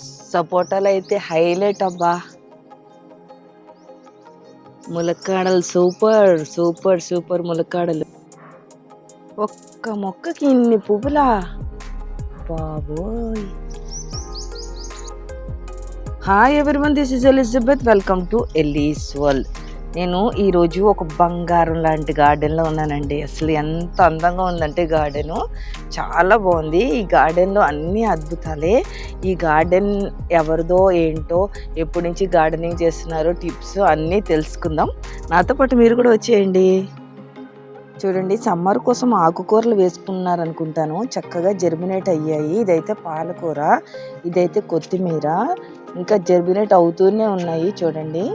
సపోటాలు అయితే హైలైట్ అబ్బా. ములక్కాడలు సూపర్ సూపర్ సూపర్ ములక్కాడలు. ఒక్క మొక్కకి ఇన్ని పువ్వులా? బాబోయ్. Hi everyone this is Elizabeth welcome to Eli's world నేను ఈరోజు ఒక బంగారం లాంటి గార్డెన్లో ఉన్నానండి. అసలు ఎంత అందంగా ఉందంటే గార్డెను చాలా బాగుంది. ఈ గార్డెన్లో అన్ని అద్భుతాలే. ఈ గార్డెన్ ఎవరిదో ఏంటో ఎప్పటి నుంచి గార్డెనింగ్ చేస్తున్నారో టిప్స్ అన్నీ తెలుసుకుందాం. నాతో పాటు మీరు కూడా వచ్చేయండి. చూడండి సమ్మర్ కోసం ఆకుకూరలు వేసుకున్నారు అనుకుంటాను చక్కగా జర్మినేట్ అయ్యాయి. ఇదైతే పాలకూర ఇదైతే కొత్తిమీర ఇంకా జర్మినేట్ అవుతూనే ఉన్నాయి. చూడండి.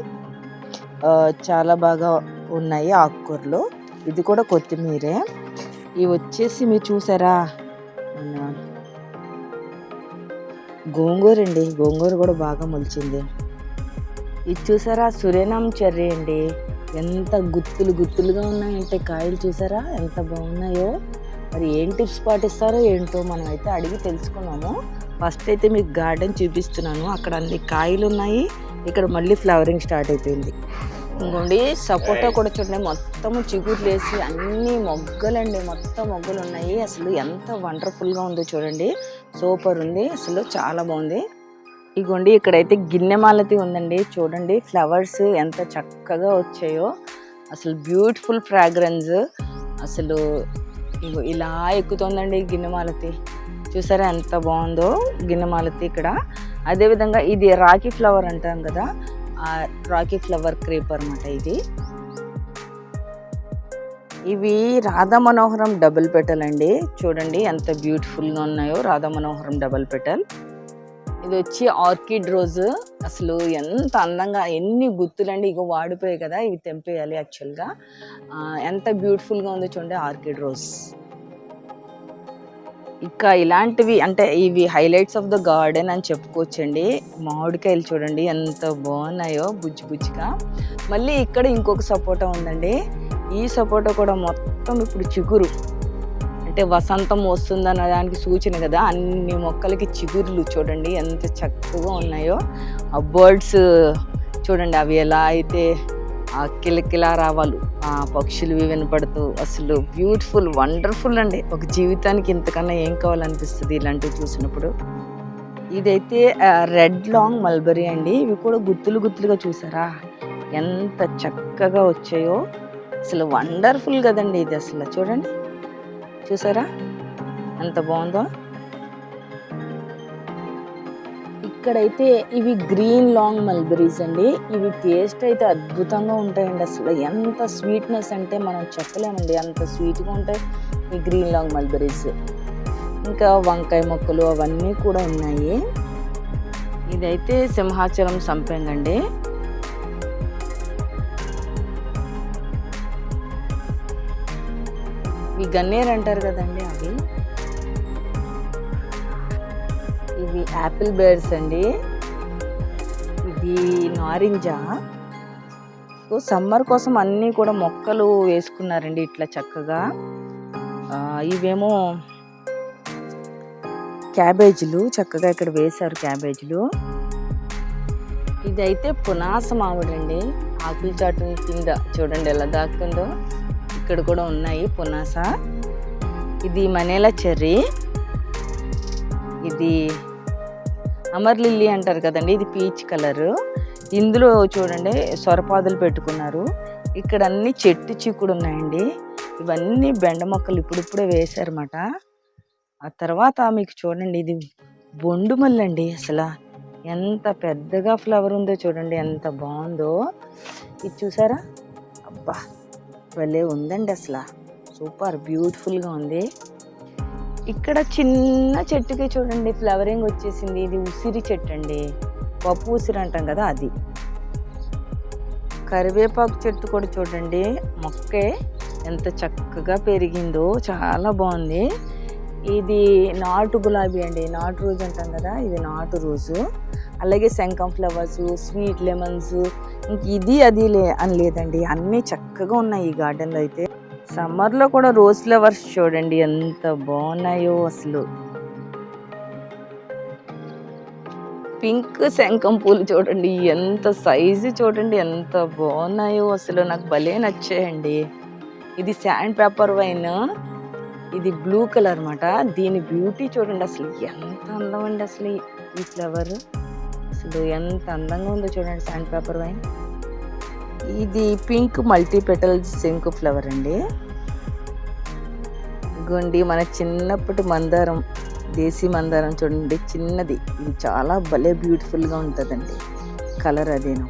చాలా బాగా ఉన్నాయి ఆకుకూరలు. ఇది కూడా కొత్తిమీరే. ఇవి వచ్చేసి మీరు చూసారా? గోంగూర అండి. గోంగూర కూడా బాగా మొలిచింది. ఇది చూసారా? సురేనాం చెర్రీ అండి. ఎంత గుత్తులు గుత్తులుగా ఉన్నాయంటే కాయలు చూసారా? ఎంత బాగున్నాయో. మరి ఏం టిప్స్ పాటిస్తారో ఏంటో మనం అయితే అడిగి తెలుసుకున్నాము. ఫస్ట్ అయితే మీకు గార్డెన్ చూపిస్తున్నాను. అక్కడ అన్ని కాయలు ఉన్నాయి ఇక్కడ మళ్ళీ ఫ్లవరింగ్ స్టార్ట్ అయిపోయింది. ఇంకోండి సపోటా కూడా చూడండి మొత్తం చిగుర్లు వేసి అన్ని మొగ్గలండి మొత్తం మొగ్గలు ఉన్నాయి. అసలు ఎంత వండర్ఫుల్గా ఉందో చూడండి. సూపర్ ఉంది. అసలు చాలా బాగుంది. ఇగోండి ఇక్కడైతే గిన్నె మాలతి ఉందండి. చూడండి ఫ్లవర్స్ ఎంత చక్కగా వచ్చాయో. అసలు బ్యూటిఫుల్ ఫ్రాగ్రెన్స్ అసలు ఇలా ఎక్కుతోందండి గిన్నె మాలతి. చూసారా ఎంత బాగుందో గిన్నె మాలతి ఇక్కడ. అదేవిధంగా ఇది రాఖీ ఫ్లవర్ అంటాం కదా ఆ రాఖీ ఫ్లవర్ క్రేప్ అనమాట ఇది. ఇవి రాధా మనోహరం డబుల్ పెటల్ అండి. చూడండి ఎంత బ్యూటిఫుల్గా ఉన్నాయో రాధా మనోహరం డబుల్ పెటల్. ఇది వచ్చి ఆర్కిడ్ రోజ్. అసలు ఎంత అందంగా ఎన్ని గుర్తులండి ఇగో వాడిపోయాయి కదా ఇవి తెంపేయాలి యాక్చువల్గా ఎంత బ్యూటిఫుల్గా ఉందో చూడండి ఆర్కిడ్ రోజ్. ఇంకా ఇలాంటివి అంటే ఇవి హైలైట్స్ ఆఫ్ ద గార్డెన్ అని చెప్పుకోవచ్చండి. మామిడికాయలు చూడండి ఎంత బాగున్నాయో బుజ్జి బుజ్జిగా. మళ్ళీ ఇక్కడ ఇంకొక సపోటా ఉందండి. ఈ సపోటా కూడా మొత్తం ఇప్పుడు చిగురు. అంటే వసంతం వస్తుందన్న దానికి సూచన కదా అన్ని మొక్కలకి చిగుర్లు చూడండి ఎంత చక్కగా ఉన్నాయో. ఆ బర్డ్స్ చూడండి అవి ఎలా అయితే కిలకిలా రావాలు ఆ పక్షులు వినపడుతూ అసలు బ్యూటిఫుల్ వండర్ఫుల్ అండి. ఒక జీవితానికి ఇంతకన్నా ఏం కావాలనిపిస్తుంది ఇలాంటివి చూసినప్పుడు? ఇదైతే రెడ్ లాంగ్ మల్బరీ అండి. ఇవి కూడా గుత్తులు గుత్తులుగా చూసారా? ఎంత చక్కగా వచ్చాయో. అసలు వండర్ఫుల్ కదండి ఇది అసలు. చూడండి. చూసారా? ఎంత బాగుందో? ఇక్కడైతే ఇవి గ్రీన్ లాంగ్ మల్బెరీస్ అండి. ఇవి టేస్ట్ అయితే అద్భుతంగా ఉంటాయండి అసలు. ఎంత స్వీట్నెస్ అంటే మనం చెప్పలేమండి. అంత స్వీట్గా ఉంటాయి ఈ గ్రీన్ లాంగ్ మల్బెరీస్. ఇంకా వంకాయ మొక్కలు అవన్నీ కూడా ఉన్నాయి. ఇదైతే సింహాచలం సంపెంగండి ఈ గన్నేరు అంటారు కదండి అవి ఇవి యాపిల్ బేర్స్ అండి. ఇది నారింజ. సో సమ్మర్ కోసం అన్నీ కూడా మొక్కలు వేసుకున్నారండి ఇట్లా చక్కగా. ఇవేమో క్యాబేజీలు చక్కగా ఇక్కడ వేశారు క్యాబేజీలు. ఇదైతే పునాస మామిడండి. అండి ఆకుల చాటు కింద చూడండి ఎలా దాక్కుందో ఇక్కడ కూడా ఉన్నాయి పునాస. ఇది మనేలా చెర్రీ. ఇది అమర్ లిల్లీ అంటారు కదండి ఇది పీచ్ కలర్. ఇందులో చూడండి సొరపాదులు పెట్టుకున్నారు. ఇక్కడ అన్ని చెట్టు చిక్కుడు ఉన్నాయండి. ఇవన్నీ బెండ మొక్కలు ఇప్పుడిప్పుడే వేశారన్నమాట. ఆ తర్వాత మీకు చూడండి ఇది బొండు మల్లి అండి అసలు. ఎంత పెద్దగా ఫ్లవర్ ఉందో చూడండి ఎంత బాగుందో. ఇది చూసారా? అబ్బా భలే ఉందండి అసలు. సూపర్ బ్యూటిఫుల్గా ఉంది. ఇక్కడ చిన్న చెట్టుకి చూడండి ఫ్లవరింగ్ వచ్చేసింది. ఇది ఉసిరి చెట్టు అండి పప్పు ఉసిరి అంటాం కదా అది. కరివేపాకు చెట్టు కూడా చూడండి. మొక్కే ఎంత చక్కగా పెరిగిందో చాలా బాగుంది. ఇది నాటు గులాబీ అండి. నాటు రోజు అంటాం కదా ఇది నాటు రోజు. అలాగే శంఖం ఫ్లవర్స్ స్వీట్ లెమన్స్ ఇంక ఇది అది లే అని లేదండి. అన్నీ చక్కగా ఉన్నాయి ఈ గార్డెన్లో అయితే. సమ్మర్లో కూడా రోజ్ ఫ్లవర్స్ చూడండి ఎంత బాగున్నాయో అసలు. పింక్ శంఖం పూలు చూడండి ఎంత సైజు చూడండి ఎంత బాగున్నాయో అసలు. నాకు భలే నచ్చాయండి. ఇది శాండ్ పేపర్ వైన్ ఇది బ్లూ కలర్ అన్నమాట. దీని బ్యూటీ చూడండి అసలు ఎంత అందం అండి అసలు ఈ- ఈ ఫ్లవర్. అసలు ఎంత అందంగా ఉందో చూడండి శాండ్ పేపర్ వైన్. ఇది pink multi petal sink flower అండి. గుండి మన చిన్నప్పటి మందారం దేశీ మందారం చూడండి చిన్నది. ఇది చాలా భలే బ్యూటిఫుల్గా ఉంటుందండి కలర్ అదేను.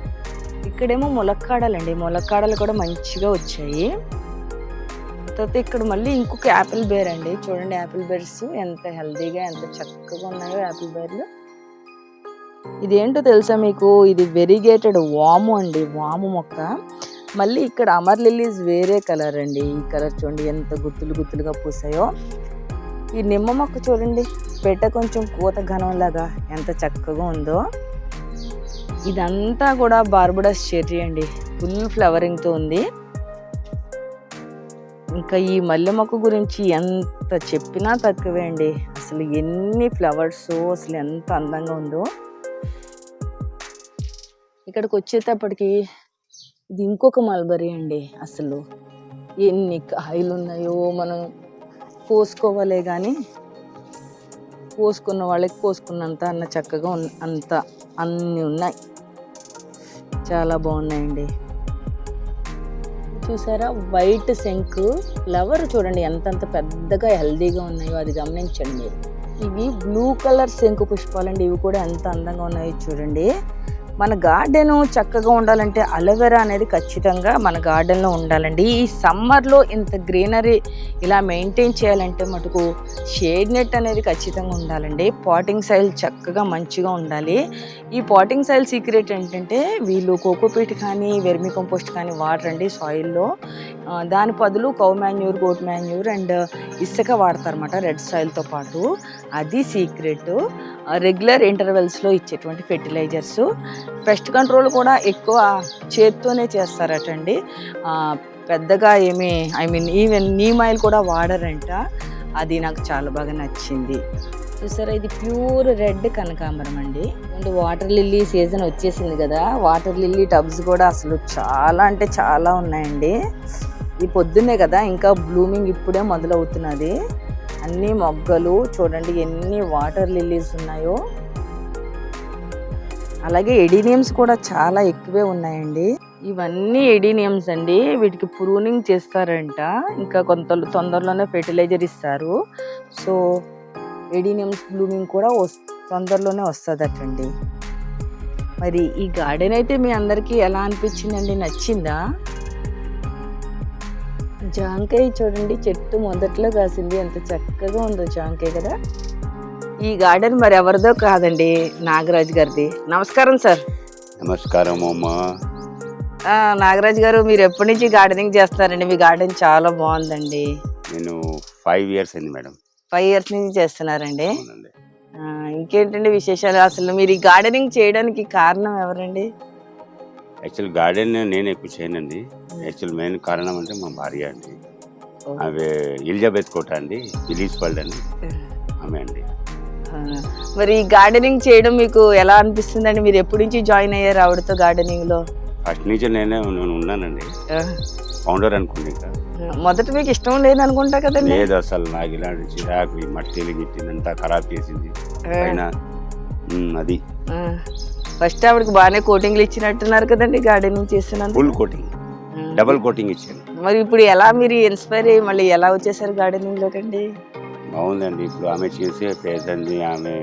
ఇక్కడేమో ములక్కాడలండి ములక్కాడలు కూడా మంచిగా వచ్చాయి. తర్వాత ఇక్కడ మళ్ళీ ఇంకొక యాపిల్ బేర్ అండి చూడండి యాపిల్ బేర్స్ ఎంత హెల్దీగా ఎంత చక్కగా ఉన్నాయో యాపిల్ బేర్లు ఇదేంటో తెలుసా మీకు? ఇది వెరిగేటెడ్ వాము అండి వాము మొక్క. మళ్ళీ ఇక్కడ అమర్ లిల్లీస్ వేరే కలర్ అండి. ఈ కలర్ చూడండి ఎంత గుత్తులు గుత్తులుగా పూసాయో. ఈ నిమ్మ మొక్క చూడండి పెట్ట కొంచెం కూత ఘనంలాగా ఎంత చక్కగా ఉందో. ఇదంతా కూడా బార్బుడస్ చెర్రీ అండి ఫుల్ ఫ్లవరింగ్తో ఉంది. ఇంకా ఈ మల్లె మొక్క గురించి ఎంత చెప్పినా తక్కువే అండి. అసలు ఎన్ని ఫ్లవర్స్ అసలు ఎంత అందంగా ఉందో. ఇక్కడికి వచ్చేటప్పటికి ఇది ఇంకొక మల్బరీ అండి అసలు. ఎన్ని కాయలు ఉన్నాయో మనం కోసుకోవాలే కానీ కోసుకున్న వాళ్ళకి కోసుకున్నంత అన్న చక్కగా ఉన్న అంత అన్నీ ఉన్నాయి. చాలా బాగున్నాయండి. చూసారా? వైట్ శంకు ఫ్లవర్ చూడండి ఎంతంత పెద్దగా హెల్దీగా ఉన్నాయో అది గమనించండి మీరు. ఇవి బ్లూ కలర్ శంకు పుష్పాలండి. ఇవి కూడా ఎంత అందంగా ఉన్నాయో చూడండి. మన గార్డెన్ చక్కగా ఉండాలంటే అలోవెరా అనేది ఖచ్చితంగా మన గార్డెన్లో ఉండాలండి. ఈ సమ్మర్లో ఇంత గ్రీనరీ ఇలా మెయింటైన్ చేయాలంటే మటుకు షేడ్ నెట్ అనేది ఖచ్చితంగా ఉండాలండి. పాటింగ్ సైల్ చక్కగా మంచిగా ఉండాలి. ఈ పాటింగ్ సైల్ సీక్రెట్ ఏంటంటే వీళ్ళు కోకోపీట్ కానీ వెర్మి కంపోస్ట్ కానీ వాడరండి సాయిల్లో. దాని బదులు cow manure goat manure and ఇసుక వాడతారన్నమాట రెడ్ సాయిల్తో పాటు. అది సీక్రెట్. రెగ్యులర్ ఇంటర్వెల్స్లో ఇచ్చేటువంటి ఫెర్టిలైజర్స్ పెస్ట్ కంట్రోల్ కూడా ఎక్కువ చేత్తోనే చేస్తారటండి. పెద్దగా ఏమీ I mean even neem oil కూడా వాడరంట. అది నాకు చాలా బాగా నచ్చింది. చూసారా ఇది ప్యూర్ రెడ్ కనకాంబరం అండి. అండ్ వాటర్ లిల్లీ సీజన్ వచ్చేసింది కదా వాటర్ లిల్లీ టబ్స్ కూడా అసలు చాలా అంటే చాలా ఉన్నాయండి. ఈ పొద్దున్నే కదా ఇంకా బ్లూమింగ్ ఇప్పుడే మొదలవుతున్నది. అన్ని మొగ్గలు చూడండి ఎన్ని వాటర్ లిల్లీస్ ఉన్నాయో. అలాగే ఎడినియమ్స్ కూడా చాలా ఎక్కువే ఉన్నాయండి. ఇవన్నీ ఎడినియమ్స్ అండి వీటికి ప్రూనింగ్ చేస్తారంట. ఇంకా కొంత తొందరలోనే ఫెర్టిలైజర్ ఇస్తారు. సో ఎడినియమ్స్ బ్లూమింగ్ కూడా తొందరలోనే వస్తుందటండి. మరి ఈ గార్డెన్ అయితే మీ అందరికీ ఎలా అనిపించిందండి? నచ్చిందా? జాంకాయ చూడండి చెట్టు మొదట్లో కాసింది. ఎంత చక్కగా ఉందో జాంకాయ కదా. ఈ గార్డెన్ మరి ఎవరిదో కాదండి నాగరాజ్ గారిది. నమస్కారం సార్. నమస్కారం అమ్మా. నాగరాజ్ గారు మీరు ఎప్పటి నుంచి గార్డెనింగ్ చేస్తున్నారండి మీ గార్డెన్ చాలా బాగుందండి. నేను ఫైవ్ ఇయర్స్ అయింది మేడం. ఫైవ్ ఇయర్స్ నుంచి చేస్తున్నారండి. ఇంకేంటండి విశేషాలు? అసలు మీరు ఈ గార్డెనింగ్ చేయడానికి కారణం ఎవరండి? యాక్చువల్ గార్డెన్ నేను ఎక్కువ చేయనండి. యాక్చువల్ మెయిన్ కారణం అంటే మా భార్య అండి. ఆమె ఎలిజబెత్ కోట అండి. ఇలీస్ వరల్డ్ అండి ఆమె అండి. మరి ఈ గార్డెనింగ్ చేయడం మీకు ఎలా అనిపిస్తుందండి? మీరు ఎప్పటి నుంచి జాయిన్ అయ్యారు ఆవిడతో గార్డెనింగ్లో? ఫస్ట్ నుంచి నేనే నేను ఉన్నానండి. ఫౌండర్ అనుకోండి ఇంకా. మొదట మీకు ఇష్టం లేదనుకుంటా కదండి. లేదు అసలు నాకు ఇలాంటి చిరాకు ఈ మట్టిలు గిట్టిందంతా ఖరాబ్ చేసింది. ఉమ్, అది. ఫస్ట్ ఆవిడకి బాగానే కోటింగ్లు ఇచ్చినట్టున్నారు కదండి గార్డెనింగ్ చేస్తున్నందుకు. Full coating. డబుల్ కోటింగ్ ఇచ్చాను మరి ఇప్పుడు ఎలా మీరు ఇన్స్పైర్ అయ్యి మళ్ళీ ఎలా వచ్చేసారు గార్డెనింగ్ లోకండి బాగుందండి. ఇప్పుడు ఆమె చేసే పేదండి ఆమె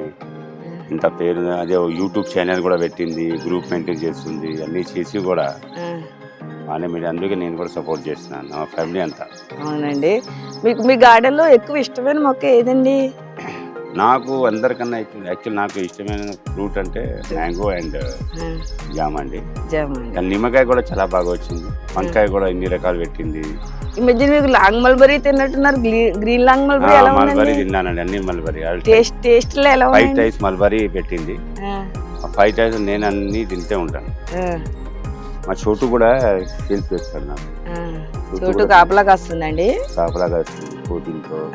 ఇంత పేరు అదే యూట్యూబ్ ఛానల్ కూడా పెట్టింది గ్రూప్ మెయింటైన్ చేస్తుంది అన్నీ చేసి కూడా బాగానే మీరు అందుకే నేను కూడా సపోర్ట్ చేస్తున్నాను మా ఫ్యామిలీ అంతా. అవునండి. మీకు మీ గార్డెన్లో ఎక్కువ ఇష్టమైన మొక్క ఏదండి? నాకు అందరికన్నా ఎక్కువ యాక్చువల్ నాకు ఇష్టమైన ఫ్రూట్ అంటే మ్యాంగో అండ్ జామ్ అండి. నిమ్మకాయ కూడా చాలా బాగా వచ్చింది. వంకాయ కూడా ఇన్ని రకాలు పెట్టింది. ఈ మధ్య మీకు లాంగ్ మల్బరీ తిన్నట్టున్నారు. గ్రీ- గ్రీన్ లాంగ్ మల్బరీ ఎలా మల్బరీ తిన్నానండి అన్ని మల్బరీ. టేస్ట్ టేస్ట్ ఎలా ఫైవ్ టైమ్స్ మల్బరీ పెట్టింది. ఆ. ఫైవ్ టైమ్స్ నేను అన్ని తింటే ఉంటాను. మా చోటు కూడా హెల్ప్ చేస్తాడు నాకు. చోటు కాపలా కాస్తుందండి. కాపలాగా వస్తుంది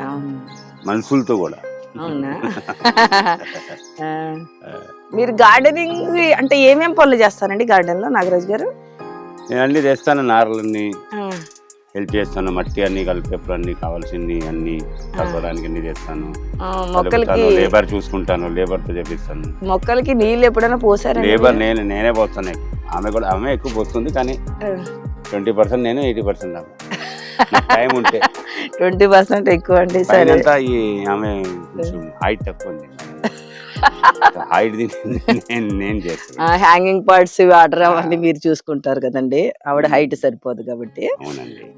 అవును. మనుషులతో కూడా. అవునా? మీరు గార్డెనింగ్ అంటే ఏమేం పనులు చేస్తారండి గార్డెన్లో నాగరాజు గారు? నేను అన్ని తెస్తాను నారలన్నీ హెల్ప్ చేస్తాను మట్టి అన్ని కలిపేప్పుడు అన్ని కావాల్సింది అన్ని కలపడానికి అన్ని తెస్తాను. ఆ, మొక్కలకి లేబర్ చూసుకుంటాను లేబర్తో చేపిస్తాను. మొక్కలకి నీళ్ళు ఎప్పుడైనా పోసారండి? లేబర్ నేను నేనే పోస్తాను. ఆమె కూడా ఆమె ఎక్కువ పోస్తుంది కానీ ట్వంటీ పర్సెంట్ నేను ఎయిటీ పర్సెంట్ ఆమె. టైం ఉంటే. ట్వంటీ పర్సెంట్ ఎక్కువ అండి సరే ఈ ఆమె కొంచెం హైట్ తక్కువ హైట్ నేను చేస్తాను. హ్యాంగింగ్ పార్ట్స్ వాటర్ అవన్నీ మీరు చూసుకుంటారు కదండి. ఆవిడ హైట్ సరిపోదు కాబట్టి.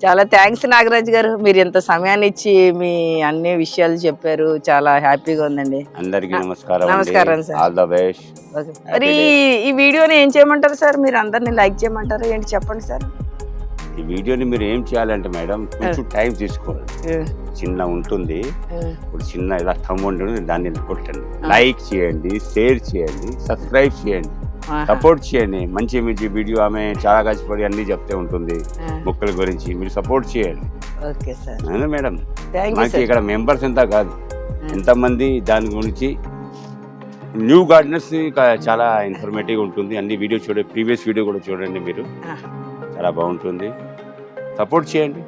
చాలా థ్యాంక్స్ నాగరాజు గారు మీరు ఎంత సమయాన్ని ఇచ్చి మీ అన్ని విషయాలు చెప్పారు. చాలా హ్యాపీగా ఉందండి. అందరికీ నమస్కారం నమస్కారం, sir. All the best okay. మరి ఈ వీడియోని ఏం చేయమంటారు సార్? మీరు అందరిని లైక్ చేయమంటారు? ఏంటి చెప్పండి సార్? ఈ వీడియోని మీరు ఏం చేయాలంటే మేడం కొంచెం టైం తీసుకోవాలి చిన్న ఉంటుంది. ఇప్పుడు చిన్న ఇలా థమ్ ఉంటుంది దాన్ని కొట్టండి లైక్ చేయండి షేర్ చేయండి సబ్స్క్రైబ్ చేయండి. సపోర్ట్ చేయండి. మంచి మంచి వీడియో ఆమె చాలా కష్టపడి అన్ని చెప్తే ఉంటుంది. మొక్కల గురించి మీరు సపోర్ట్ చేయండి. అవునా మేడం? ఇక్కడ మెంబర్స్ ఎంత కాదు. ఎంతమంది దాని గురించి? న్యూ గార్డెనర్స్ చాలా ఇన్ఫర్మేటివ్ ఉంటుంది. అన్ని వీడియో చూడండి ప్రీవియస్ వీడియో కూడా చూడండి మీరు. చాలా బాగుంటుంది. సపోర్ట్ చేయండి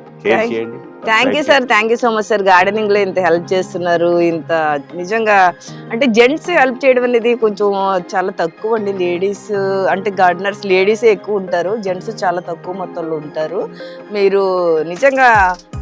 thank you sir thank you so much sir గార్డెనింగ్లో ఇంత హెల్ప్ చేస్తున్నారు. ఇంత నిజంగా అంటే జెంట్స్ హెల్ప్ చేయడం అనేది కొంచెం చాలా తక్కువ అండి. లేడీస్ అంటే గార్డెనర్స్ లేడీసే ఎక్కువ ఉంటారు. జెంట్స్ చాలా తక్కువ మొత్తంలో ఉంటారు. మీరు నిజంగా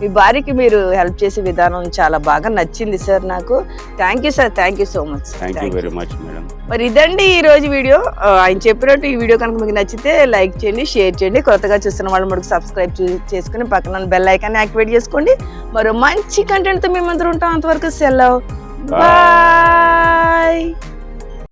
మీ భార్యకి మీరు హెల్ప్ చేసే విధానం చాలా బాగా నచ్చింది సార్ నాకు. Thank you sir thank you so much thank you very much madam మరి ఇదండి ఈ రోజు వీడియో. ఆయన చెప్పినట్టు ఈ వీడియో కనుక మీకు నచ్చితే లైక్ చేయండి షేర్ చేయండి. కొత్తగా చూస్తున్న వాళ్ళు మనకు సబ్స్క్రైబ్ చేసుకుని పక్కన బెల్ ఐకాన్ యాక్టివేట్ చేసుకోండి. మరో మంచి కంటెంట్తో మేము అందరూ ఉంటాం. అంతవరకు సెలవు. Bye. బాయ్